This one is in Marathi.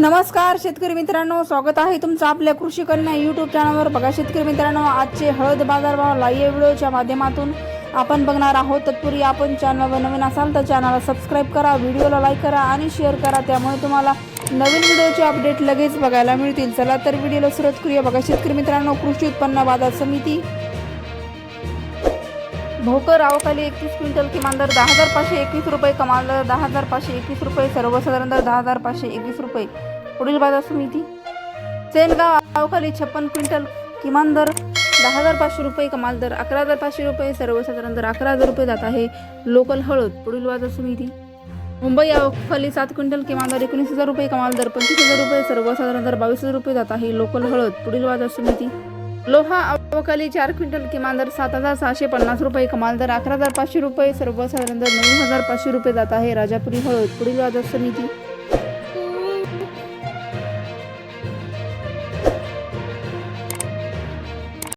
नमस्कार शेतकरी मित्रांनो. स्वागत आहे तुमचं आपल्या कृषी कन्या यूट्यूब चॅनलवर बघा शेतकरी मित्रांनो आजचे हळद बाजारभाव लाईव्ह व्हिडिओच्या माध्यमातून आपण बघणार आहोत. तत्पूर्वी आपण चॅनलवर नवीन असाल तर चॅनलला सबस्क्राईब करा व्हिडिओला लाईक करा आणि शेअर करा. त्यामुळे तुम्हाला नवीन व्हिडिओचे अपडेट लगेच बघायला मिळतील. चला तर व्हिडिओला सुरुवात करूया. बघा शेतकरी मित्रांनो कृषी उत्पन्न बाजार समिती. भोकर अवकाली एकतीस क्विंटल किमान दर दहा हजार पाचशे एकवीस रुपये कमाल दर दहा हजार पाचशे एकवीस रुपये सर्वसाधारण दर दहा हजार पाचशे एकवीस रुपये. पुढील बाजार समिती. सेनगाव अवकाली छप्पन क्विंटल किमान दर दहा हजार पाचशे रुपये कमाल दर अकरा हजार पाचशे रुपये सर्वसाधारण दर अकरा हजार रुपये जात आहे. लोकल हळद पुढील बाजार समिती. मुंबई अवकाली सात क्विंटल किमान दर एकोणीस हजार रुपये कमाल दर पंचवीस हजार रुपये सर्वसाधारण दर बावीस हजार रुपये जात आहे. लोकल हळद पुढील बाजार समिती. लोहा अवकाली चार क्विंटल किमान दर सात हजार सहाशे पन्नास रुपये कमाल दर अकरा हजार पाचशे रुपये सर्वसाधारण दर नऊ हजार पाचशे रुपये जात आहे. राजापुरी हळद पुढील बाजार समिती.